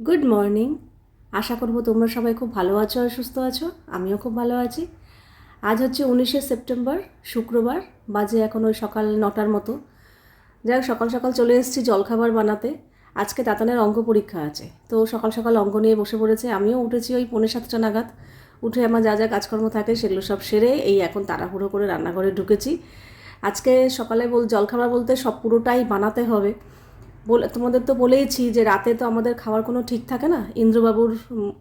Good morning আশা করব তোমরা সবাই খুব ভালো আছো আর সুস্থ আছো। আমিও খুব ভালো আছি। আজ হচ্ছে উনিশে সেপ্টেম্বর, শুক্রবার, বাজে এখন ওই সকাল নটার মতো। যাই সকাল সকাল চলে এসেছি জলখাবার বানাতে। আজকে তাতানের অঙ্ক পরীক্ষা আছে। তো সকাল সকাল অঙ্ক নিয়ে বসে পড়েছে। আমিও উঠেছি ওই পৌনে সাতটা নাগাদ। উঠে আমার যা যা কাজকর্ম থাকে সেগুলো সব সেরে এই এখন তাড়াহুড়ো করে রান্নাঘরে ঢুকেছি। আজকে সকালে বল, জলখাবার বলতে সব পুরোটাই বানাতে হবে। বলে, তোমাদের তো বলেইছি যে রাতে তো আমাদের খাওয়ার কোনো ঠিক থাকে না। ইন্দ্রবাবুর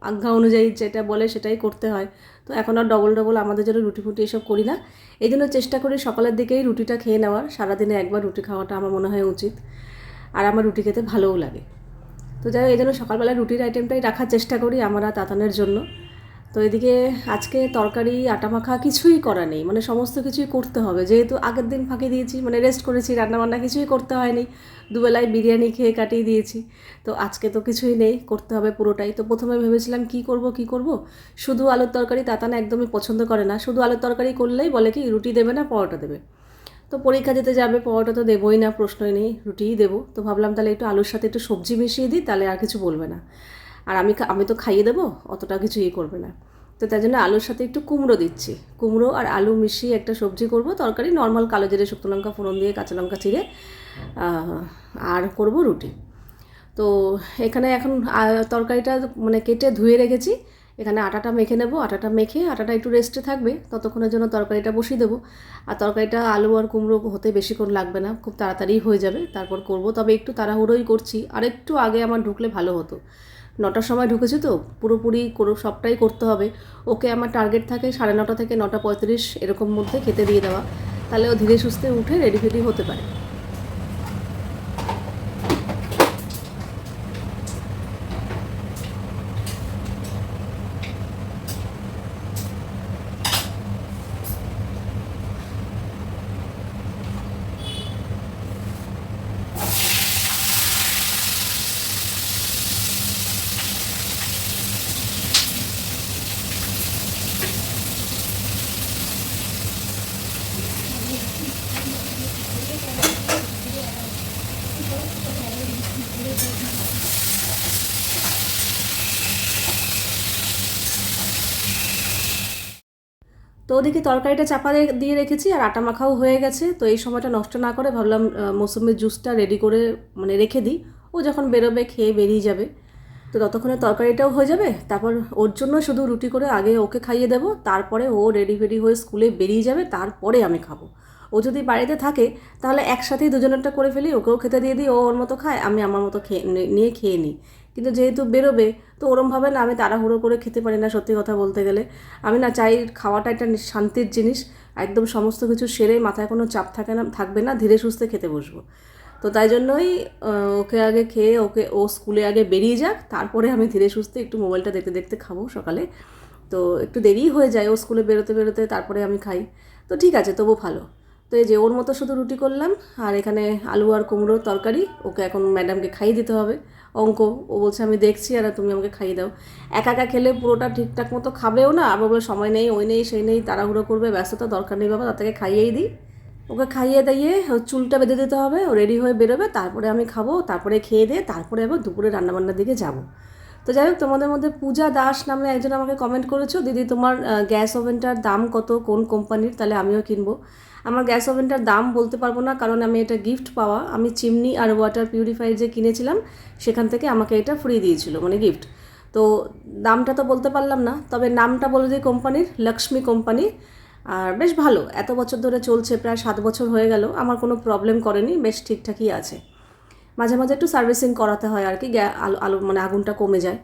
আজ্ঞা অনুযায়ী যেটা বলে সেটাই করতে হয়। তো এখন আর ডবল ডবল আমাদের জন্য রুটি ফুটি এসব করি না। এই জন্য চেষ্টা করি সকালের দিকেই রুটিটা খেয়ে নেওয়ার। সারাদিনে একবার রুটি খাওয়াটা আমার মনে হয় উচিত। আর আমার রুটি খেতে ভালোও লাগে। তো যাই হোক, এই জন্য সকালবেলা রুটির আইটেমটাই রাখার চেষ্টা করি আমরা তাতানের জন্য। তো এদিকে আজকে তরকারি, আটা মাখা কিছুই করা নেই। মানে সমস্ত কিছুই করতে হবে। যেহেতু আগের দিন ফাঁকি দিয়েছি মানে রেস্ট করেছি, রান্নাবান্না কিছুই করতে হয়নি। দুবেলায় বিরিয়ানি খেয়ে কাটিয়ে দিয়েছি। তো আজকে তো কিছুই নেই, করতে হবে পুরোটাই। তো প্রথমে ভেবেছিলাম কি করব কি করব? শুধু আলুর তরকারি তাতানা একদমই পছন্দ করে না। শুধু আলুর তরকারি করলেই বলে কি, রুটি দেবে না, পরোটা দেবে। তো পরীক্ষা দিতে যাবে, পরোটা তো দেবোই না, প্রশ্নই নেই, রুটিই দেবো। তো ভাবলাম তাহলে একটু আলুর সাথে একটু সবজি মিশিয়ে দিই, তাহলে আর কিছু বলবে না। আর আমি আমি তো খাইয়ে দেবো, অতটা কিছু ইয়ে করবে না। তো তাই জন্য আলুর সাথে একটু কুমড়ো দিচ্ছি। কুমড়ো আর আলু মিশিয়ে একটা সবজি করব, তরকারি নর্মাল কালো জিরে শুকনো লঙ্কা, ফোড়ন দিয়ে, কাঁচা লঙ্কা চিড়ে আর করব রুটি। তো এখানে এখন তরকারিটা মানে কেটে ধুয়ে রেখেছি। এখানে আটাটা মেখে নেব, আটাটা মেখে, আটাটা একটু রেস্টে থাকবে, ততক্ষণের জন্য তরকারিটা বসিয়ে দেবো। আর তরকারিটা আলু আর কুমড়ো হতে বেশিক্ষণ লাগবে না, খুব তাড়াতাড়ি হয়ে যাবে, তারপর করব। তবে একটু তাড়াহুড়োই করছি আর একটু আগে আমার ঢুকলে ভালো হতো। নটার সময় ঢুকেছে তো, পুরোপুরি কোনো সবটাই করতে হবে। ওকে আমার টার্গেট থাকে সাড়ে নটা থেকে নটা পঁয়ত্রিশ এরকম মধ্যে খেতে দিয়ে দেওয়া। তাহলে ও ধীরে সুস্থে উঠে রেডি ফেডি হতে পারে। তো ওদিকে তরকারিটা চাপা দিয়ে রেখেছি আর আটা মাখাও হয়ে গেছে। তো এই সময়টা নষ্ট না করে ভাবলাম মৌসুমির জুসটা রেডি করে মানে রেখে দিই। ও যখন বেরোবে খেয়ে বেরিয়ে যাবে। তো ততক্ষণে তরকারিটাও হয়ে যাবে, তারপর ওর জন্য শুধু রুটি করে আগে ওকে খাইয়ে দেবো, তারপরে ও রেডি ফেডি হয়ে স্কুলে বেরিয়ে যাবে, তারপরে আমি খাব। ও যদি বাড়িতে থাকে, তাহলে একসাথেই দুজনেরটা করে ফেলি, ওকেও খেতে দিয়ে দিই, ও ওর মতো খায়, আমি আমার মতো খেয়ে নিয়ে খেয়ে নিই। কিন্তু যেহেতু বেরোবে, তো ওরমভাবে না আমি তাড়াহুড়ো করে খেতে পারি না সত্যি কথা বলতে গেলে। আমি না চাই খাওয়াটা একটা শান্তির জিনিস, একদম সমস্ত কিছু সেরে মাথায় কোনো চাপ থাকে না, থাকবে না, ধীরে সুস্থে খেতে বসবো। তো তাই জন্যই ওকে আগে খেয়ে, ওকে, ও স্কুলে আগে বেরিয়ে যাক, তারপরে আমি ধীরে সুস্থে একটু মোবাইলটা দেখতে দেখতে খাব সকালে। তো একটু দেরিই হয়ে যায় ও স্কুলে বেরোতে বেরোতে, তারপরে আমি খাই। তো ঠিক আছে, তবু ভালো। তো এই যে ওর মতো শুধু রুটি করলাম, আর এখানে আলু আর কুমড়োর তরকারি, ওকে এখন ম্যাডামকে খাইয়ে দিতে হবে। অঙ্ক, ও বলছে, আমি দেখছি আর তুমি আমাকে খাইয়ে দাও। একা একা খেলে পুরোটা ঠিকঠাক মতো খাবেও না আবার বলে সময় নেই, ওই নেই, সেই নেই, তাড়াহুড়ো করবে, ব্যস্ততা দরকার নেই বাবা তার খাইয়েই দিই। ওকে খাইয়ে দাইয়ে চুলটা বেঁধে দিতে হবে, ও রেডি হয়ে বেরোবে, তারপরে আমি খাব, তারপরে খেয়ে দিয়ে, তারপরে আবার দুপুরে রান্নাবান্নার দিকে যাব। তো যাই হোক, তোমাদের মধ্যে পূজা দাস নামে একজন আমাকে কমেন্ট করেছ, দিদি, তোমার গ্যাস ওভেনটার দাম কত? কোন কোম্পানির তাহলে আমিও কিনবো। আমার গ্যাস ওভেনটার দাম বলতে পারব না, কারণ আমি এটা গিফট পাওয়া। আমি চিমনি আর ওয়াটার পিউরিফায়ার যে কিনেছিলাম, সেখান থেকে আমাকে এটা ফ্রি দিয়েছিল মানে গিফট তো দামটা তো বলতে পারলাম না, তবে নামটা বলে দিই কোম্পানির লক্ষ্মী কোম্পানি আর বেশ ভালো, এত বছর ধরে চলছে, প্রায় সাত বছর হয়ে গেল, আমার কোনো প্রবলেম করেনি, বেশ ঠিকঠাকই আছে। মাঝে মাঝে একটু সার্ভিসিং করাতে হয় আর কি আলু আলু মানে আগুনটা কমে যায়।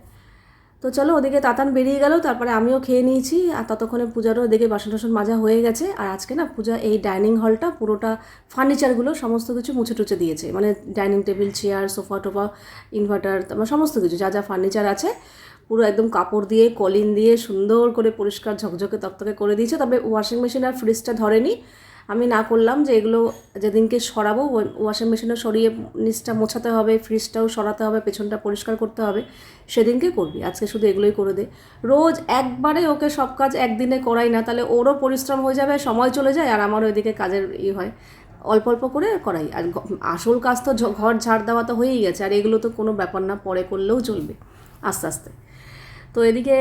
তো চলো ওদিকে তাতান বেরিয়ে গেল, তারপরে আমিও খেয়ে নিয়েছি, আর ততক্ষণে পূজারও ওদিকে বাসন টাসন মাজা হয়ে গেছে, আর আজকে না পূজা এই ডাইনিং হলটা পুরোটা ফার্নিচারগুলো সমস্ত কিছু মুছে টুছে দিয়েছে মানে ডাইনিং টেবিল চেয়ার সোফা টোফা ইনভার্টার তারপর সমস্ত কিছু, যা যা ফার্নিচার আছে, পুরো একদম কাপড় দিয়ে কলিন দিয়ে সুন্দর করে পরিষ্কার ঝকঝকে তকতকে করে দিয়েছে, তবে ওয়াশিং মেশিন আর ফ্রিজটা ধরেনি। আমি না করলাম যে এগুলো যেদিনকে সরাবো ওয়াশিং মেশিনও সরিয়ে নিচটা মোছাতে হবে ফ্রিজটাও সরাতে হবে, পেছনটা পরিষ্কার করতে হবে, সেদিনকে করবি। আজকে শুধু এগুলোই করে দে। রোজ একবারে ওকে সব কাজ একদিনে করাই না, তাহলে ওরও পরিশ্রম হয়ে যাবে, সময় চলে যায়, আর আমারও এদিকে কাজের ই হয়। অল্প অল্প করে করাই। আর আসল কাজ তো ঘর ঝাড় দেওয়া তো হয়েই গেছে, আর এগুলো তো কোনো ব্যাপার না, পরে করলেও চলবে, আস্তে আস্তে। তো এদিকে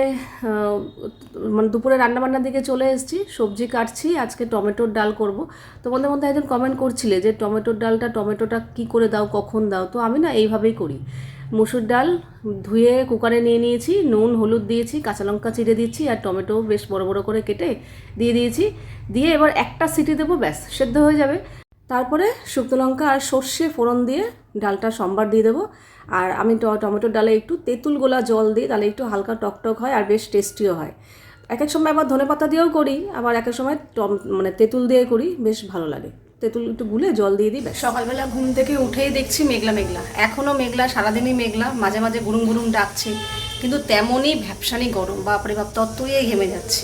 মানে দুপুরে রান্নাবান্নার দিকে চলে এসেছি, সবজি কাটছি, আজকে টমেটোর ডাল করব। তোমাদের মধ্যে একজন কমেন্ট করছিলে যে টমেটোর ডালটা, টমেটোটা কি করে দাও, কখন দাও? তো আমি না এইভাবেই করি। মুসুর ডাল ধুয়ে কুকারে নিয়ে নিয়েছি, নুন, হলুদ দিয়েছি, কাঁচা লঙ্কা চিড়ে দিচ্ছি, আর টমেটো বেশ বড় বড় করে কেটে দিয়ে দিয়েছি। দিয়ে এবার একটা সিটি দেবো, ব্যাস, সেদ্ধ হয়ে যাবে। তারপরে শুকনো লঙ্কা আর সর্ষে ফোড়ন দিয়ে ডালটা সম্বার দিয়ে দেবো। আর আমি টমেটোর ডালে একটু তেঁতুল গোলা জল দিই, তাহলে একটু হালকা টকটক হয় আর বেশ টেস্টিও হয়। এক এক সময় আবার ধনে পাতা দিয়েও করি, আবার এক এক সময় টম মানে তেঁতুল দিয়ে করি, বেশ ভালো লাগে। তেঁতুল একটু গুলে জল দিয়ে দিই সকালবেলা ঘুম থেকে উঠেই দেখছি মেঘলা মেঘলা। এখনও মেঘলা, সারাদিনই মেঘলা, মাঝে মাঝে গুরুম গুরুম ডাকছে, কিন্তু তেমনই ভ্যাপসানি গরম। বাপরে বাপ তত্ত্বই ঘেমে যাচ্ছে।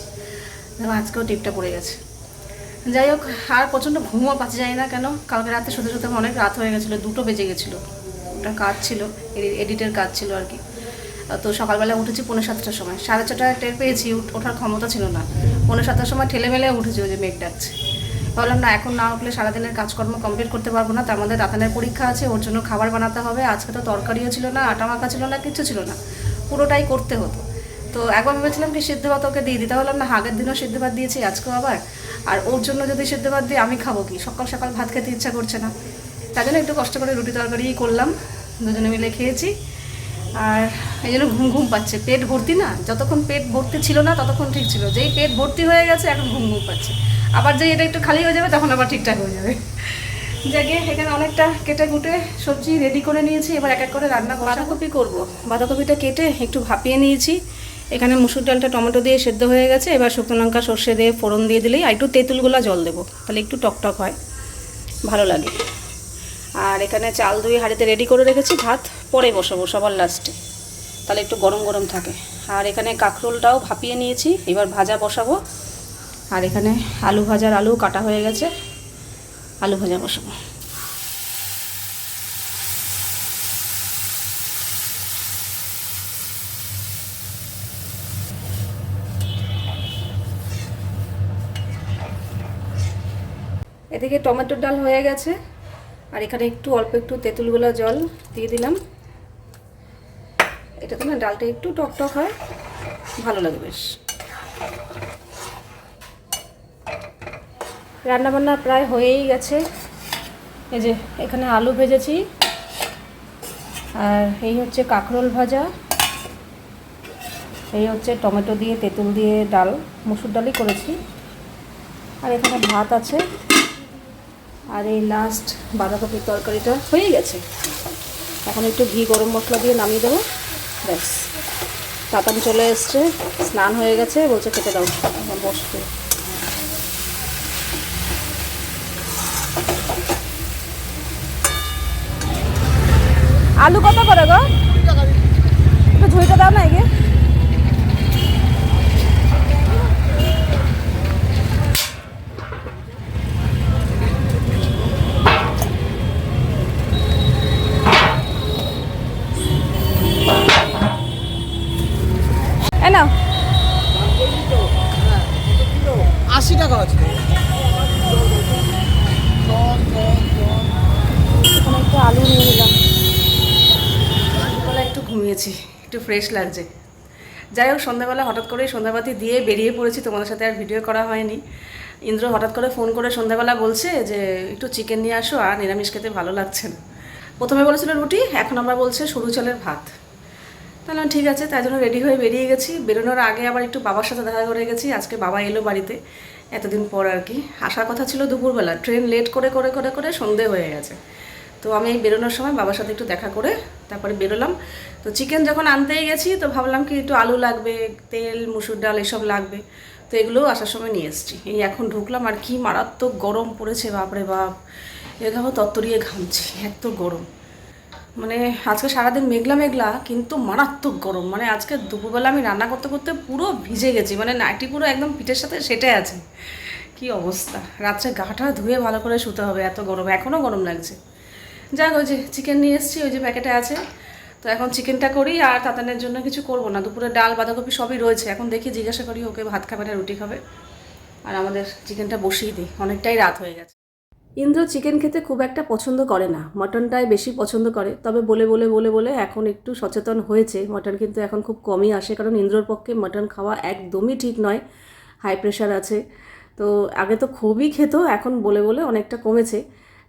আজকেও টিপটা পড়ে গেছে। যাই হোক, আর প্রচণ্ড ঘুমও পাচ্ছে যায় না কেন। কালকে রাতে শুতে শুতে অনেক রাত হয়ে গেছিল, দুটো বেজে গেছিল। ওটা কাজ ছিল এডিটের কাজ ছিল আর কি। তো সকালবেলা উঠেছি পৌনে সাতটার সময়। সাড়ে ছটায় টের পেয়েছি ওঠার ক্ষমতা ছিল না। পৌনে সাতটার সময় ঠেলে মেলে উঠেছি, ওই যে মেঘ ডাকছে। ভাবলাম, না, এখন না উঠলে সারাদিনের কাজকর্ম কমপ্লিট করতে পারব না, তার মধ্যে রাতানের পরীক্ষা আছে, ওর জন্য খাবার বানাতে হবে, আজকে তো তরকারিও ছিল না, আটা মাখা ছিল না কিছু ছিল না। পুরোটাই করতে হতো। তো একবার ভেবেছিলাম কি সিদ্ধ ভাত ওকে দিয়ে দিতে বললাম না আগের দিনও সিদ্ধ ভাত দিয়েছি, আজকেও আবার। আর ওর জন্য যদি সিদ্ধ ভাত দিই, আমি খাব কি? সকাল সকাল ভাত খেতে ইচ্ছা করছে না। তাই জন্য একটু কষ্ট করে রুটি তরকারিই করলাম, দুজনে মিলে খেয়েছি। আর এই জন্য ঘুম ঘুম পাচ্ছে। পেট ভর্তি না? যতক্ষণ পেট ভর্তি ছিল না, ততক্ষণ ঠিক ছিল। যেই পেট ভর্তি হয়ে গেছে, এখন ঘুম ঘুম পাচ্ছে। আবার যেই এটা একটু খালি হয়ে যাবে, তখন আবার ঠিকঠাক হয়ে যাবে। যাকে এখানে অনেকটা কেটে কুটে সবজি রেডি করে নিয়েছি, এবার এক এক করে রান্না বাঁধাকপি করব। বাঁধাকপিটা কেটে একটু ভাপিয়ে নিয়েছি। এখানে মুসুর ডালটা টমেটো দিয়ে সেদ্ধ হয়ে গেছে। এবার শুকনো লঙ্কা, সর্ষে দিয়ে ফোড়ন দিয়ে দিলেই আর একটু তেঁতুলগুলা জল দেবো। তাহলে একটু টকটক হয়। ভালো লাগে। আর এখানে চাল ধুয়ে হাঁড়িতে রেডি করে রেখেছি। ভাত পরে বসাবো সবার লাস্টে তাহলে একটু গরম গরম থাকে। আর এখানে কাঁকরোলটাও ভাপিয়ে নিয়েছি। এবার ভাজা বসাবো। আর এখানে আলু ভাজার আলু কাটা হয়ে গেছে। আলু ভাজা বসাবো। এদিকে টমেটোর ডাল হয়ে গেছে। আর এখানে একটু, অল্প একটু তেঁতুলগুলো জল দিয়ে দিলাম। এটাতে না, ডালটা একটু টক টক হয়। ভালো লাগে বেশ। রান্নাবান্না প্রায় হয়েই গেছে। এই যে, এখানে আলু ভেজেছি। আর এই হচ্ছে কাঁকরোল ভাজা। এই হচ্ছে টমেটো দিয়ে, তেঁতুল দিয়ে ডাল। মুসুর ডালই করেছি। আর এখানে ভাত আছে। আর এই লাস্ট বাঁধাকপির তরকারিটা হয়ে গেছে। এখন একটু ঘি গরম মশলা দিয়ে নামিয়ে দেবো। ব্যাস। তাতান চলে এসছে, স্নান হয়ে গেছে, বলছে খেতে দাও। বসতে আলু কত করে গো? একটু ঝুঁইটা দাও না এগে ফ্রেশ লাগছে। যাই হোক, সন্ধ্যাবেলা হঠাৎ করে সন্ধ্যাবাতি দিয়ে বেরিয়ে পড়েছি। তোমাদের সাথে আর ভিডিও করা হয়নি। ইন্দ্র হঠাৎ করে ফোন করে সন্ধ্যাবেলা বলছে যে, একটু চিকেন নিয়ে আসো, আর নিরামিষ খেতে ভালো লাগছে না। প্রথমে বলেছিল রুটি, এখন আমরা বলছে সরু চালের ভাত। তাহলে ঠিক আছে, তাই জন্য রেডি হয়ে বেরিয়ে গেছি। বেরোনোর আগে আবার একটু বাবার সাথে দেখা করে গেছি। আজকে বাবা এলো বাড়িতে এতদিন পর আর কি। আসার কথা ছিল দুপুরবেলা। ট্রেন লেট করে করে করে করে সন্ধে হয়ে গেছে। তো আমি এই বেরোনোর সময় বাবার সাথে একটু দেখা করে তারপরে বেরোলাম। তো চিকেন যখন আনতেই গেছি, তো ভাবলাম কি একটু আলু লাগবে, তেল, মুসুর ডাল এসব লাগবে। তো এগুলোও আসার সময় নিয়ে এসেছি। এই এখন ঢুকলাম আর কি মারাত্মক গরম পড়েছে, বাপরে বাপ। এরকম তত্তরিয়ে ঘামছি, এত গরম। মানে আজকে সারাদিন মেঘলা মেঘলা, কিন্তু মারাত্মক গরম। মানে আজকে দুপুরবেলা আমি রান্না করতে করতে পুরো ভিজে গেছি মানে নাইটি পুরো একদম পিঠের সাথে সেটে আছে। কি অবস্থা? রাত্রে গাটা ধুয়ে ভালো করে শুতে হবে, এত গরম এখনও গরম লাগছে। যাক, ওই যে চিকেন নিয়ে এসেছি, ওই যে প্যাকেটে আছে। তো এখন চিকেনটা করি, আর তাতানের জন্য কিছু করব না। দুপুরে ডাল, বাঁধাকপি সবই রয়েছে। এখন দেখি, জিজ্ঞাসা করি, ওকে ভাত খাবে না, রুটি খাবে? আর আমাদের চিকেনটা বসিয়ে দিই। অনেকটাই রাত হয়ে গেছে। ইন্দ্র চিকেন খেতে খুব একটা পছন্দ করে না। মটনটাই বেশি পছন্দ করে। তবে বলে বলে বলে বলে এখন একটু সচেতন হয়েছে। মটন কিন্তু এখন খুব কমই আসে, কারণ ইন্দ্রর পক্ষে মটন খাওয়া একদমই ঠিক নয়। হাই প্রেশার আছে। তো আগে তো খুবই খেত, এখন বলে বলে অনেকটা কমেছে।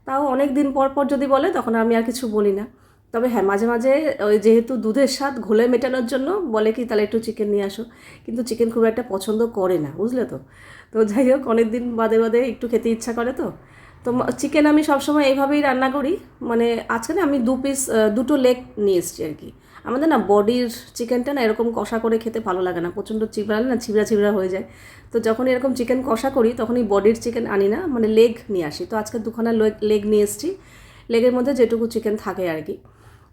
তাও অনেক দিন পর পর যদি বলে, তখন আমি আর কিছু বলি না। তবে হ্যাঁ মাঝে মাঝে ওই যেহেতু দুধের স্বাদ ঘোলে মেটানোর জন্য বলে কি, তাহলে একটু চিকেন নিয়ে আসো। কিন্তু চিকেন খুব একটা পছন্দ করে না, বুঝলে তো? তো যাই হোক অনেক দিন বাদে বাদে একটু খেতে ইচ্ছা করে তো। তো চিকেন আমি সবসময় এইভাবেই রান্না করি। মানে আজকে না আমি দু পিস দুটো লেগ নিয়ে এসেছি আর কি। আমাদের না বডির চিকেনটা না এরকম কষা করে খেতে ভালো লাগে না। প্রচণ্ড চিবড়ালে না ছিবড়া ছিবড়া হয়ে যায়। তো যখন এরকম চিকেন কষা করি তখনই বডির চিকেন আনি না মানে লেগ নিয়ে আসি। তো আজকে দুখানা লেগ নিয়ে এসেছি। লেগের মধ্যে যেটুকু চিকেন থাকে আর কি।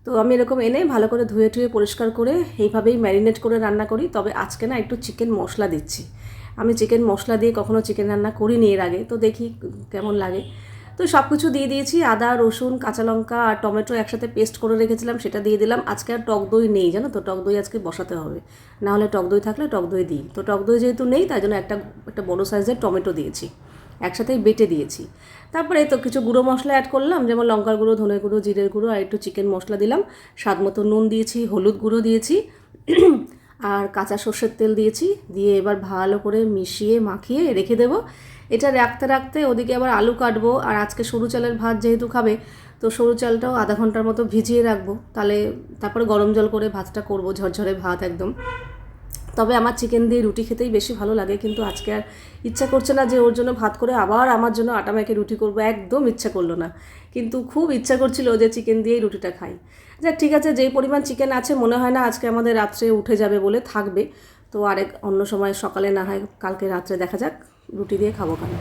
তো আমি এরকম এনে ভালো করে ধুয়ে টুয়ে পরিষ্কার করে এইভাবেই ম্যারিনেট করে রান্না করি। তবে আজকে না একটু চিকেন মশলা দিচ্ছি। আমি চিকেন মশলা দিয়ে কখনো চিকেন রান্না করিনি এর আগে। তো দেখি কেমন লাগে। তো সব কিছু দিয়ে দিয়েছি, আদা, রসুন, কাঁচা লঙ্কা আর টমেটো একসাথে পেস্ট করে রেখেছিলাম, সেটা দিয়ে দিলাম। আজকে আর টক দই নেই, জানো তো? টক দই আজকে বসাতে হবে। না হলে টক দই থাকলে টক দই দিই। তো টক দই যেহেতু নেই, তাই জন্য একটা একটা বড়ো সাইজের টমেটো দিয়েছি। একসাথেই বেটে দিয়েছি। তারপরে তো কিছু গুঁড়ো মশলা অ্যাড করলাম, যেমন লঙ্কার গুঁড়ো ধনে গুঁড়ো, জিরের গুঁড়ো আর একটু চিকেন মশলা দিলাম। স্বাদ মতো নুন দিয়েছি, হলুদ গুঁড়ো দিয়েছি। আর কাঁচা সর্ষের তেল দিয়েছি, দিয়ে এবার ভালো করে মিশিয়ে, মাখিয়ে রেখে দেবো। এটা রাখতে রাখতে ওদিকে আবার আলু কাটবো, আর আজকে সরু চালের ভাত যেহেতু খাবে, তো সরু চালটাও আধা ঘণ্টার মতো ভিজিয়ে রাখব। তাহলে তারপরে গরম জল করে ভাতটা করব, ঝরঝরে ভাত একদম। তবে আমার চিকেন দিয়ে রুটি খেতেই বেশি ভালো লাগে, কিন্তু আজকে আর ইচ্ছা করছে না যে ওর জন্য ভাত করে আবার আমার জন্য আটা মেখে রুটি করব, একদম ইচ্ছা করল না। কিন্তু খুব ইচ্ছা করছিল যে চিকেন দিয়েই রুটিটা খাই। যাক ঠিক আছে, যেই পরিমাণ চিকেন আছে, মনে হয় না আজকে আমাদের রাত্রে উঠে যাবে বলে থাকবে। তো আরেক অন্য সময় সকালে না হয় কালকে রাত্রে দেখা যাক। রুটি দিয়ে খাব কেন?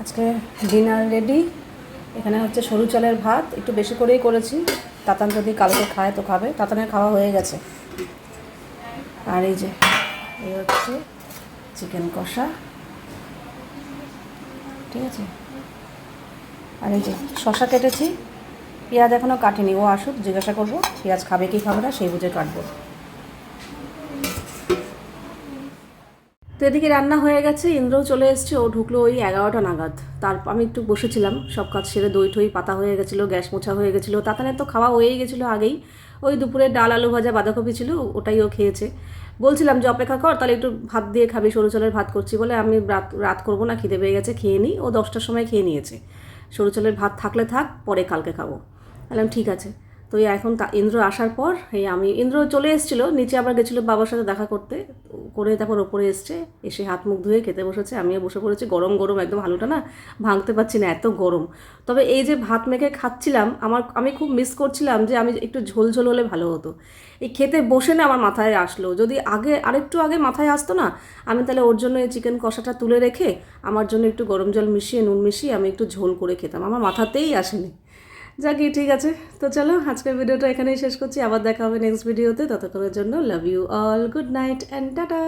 আজকে ডিনার রেডি এখানে হচ্ছে সরু চালের ভাত, একটু বেশি করেই করেছি। তাতান যদি কালকে খায় তো খাবে। তাতানের খাওয়া হয়ে গেছে। আর এই যে, এই হচ্ছে চিকেন কষা। ঠিক আছে? আর এই যে শশা কেটেছি। পেঁয়াজ এখনও কাটিনি। ও আসুক, জিজ্ঞাসা করব, পেঁয়াজ খাবে কি খাবে না, সেই বুঝে কাটবো। তো এদিকে রান্না হয়ে গেছে, ইন্দ্রও চলে এসছে, ও ঢুকলো ওই এগারোটা নাগাদ। তার আমি একটু বসেছিলাম, সব কাজ সেরে দই ঠই, পাতা হয়ে গেছিল, গ্যাস মোছা হয়ে গেছিল, তাতানের তো খাওয়া হয়েই গেছিল আগেই। ওই দুপুরে ডাল, আলু ভাজা, বাঁধাকপি ছিল, ওটাই ও খেয়েছে। বলছিলাম যে, অপেক্ষা কর, তাহলে একটু ভাত দিয়ে খাবি, সরু চালের ভাত করছি বলে আমি রাত রাত করব না, খিদে পেয়ে গেছে, খেয়ে নিই ও দশটার সময় খেয়ে নিয়েছে। সরু চালের ভাত থাকলে থাক, পরে কালকে খাব। বললাম, ঠিক আছে। তো এখন ইন্দ্র আসার পর, এই আমি, ইন্দ্র চলে এসেছিল, নিচে আবার গেছিল বাবার সাথে দেখা করতে, করে তারপর ওপরে এসছে, এসে হাত মুখ ধুয়ে খেতে বসেছে, আমিও বসে পড়েছি, গরম গরম একদম আলুটা না ভাঙতে পারছি না, এত গরম। তবে এই যে ভাত মেখে খাচ্ছিলাম, আমার, আমি খুব মিস করছিলাম যে আমি একটু ঝোল ঝোল হলে ভালো হতো। এই খেতে বসে না আমার মাথায় আসলো, যদি আগে, আরেকটু আগে মাথায় আসতো না, আমি তাহলে ওর জন্য এই চিকেন কষাটা তুলে রেখে, আমার জন্য একটু গরম জল মিশিয়ে, নুন মিশিয়ে আমি একটু ঝোল করে খেতাম, আমার মাথাতেই আসেনি। যাকি ঠিক আছে। তো চলো, আজকের ভিডিওটা এখানেই শেষ করছি। আবার দেখা হবে নেক্সট ভিডিওতে ততক্ষণের জন্য love you all good night and tata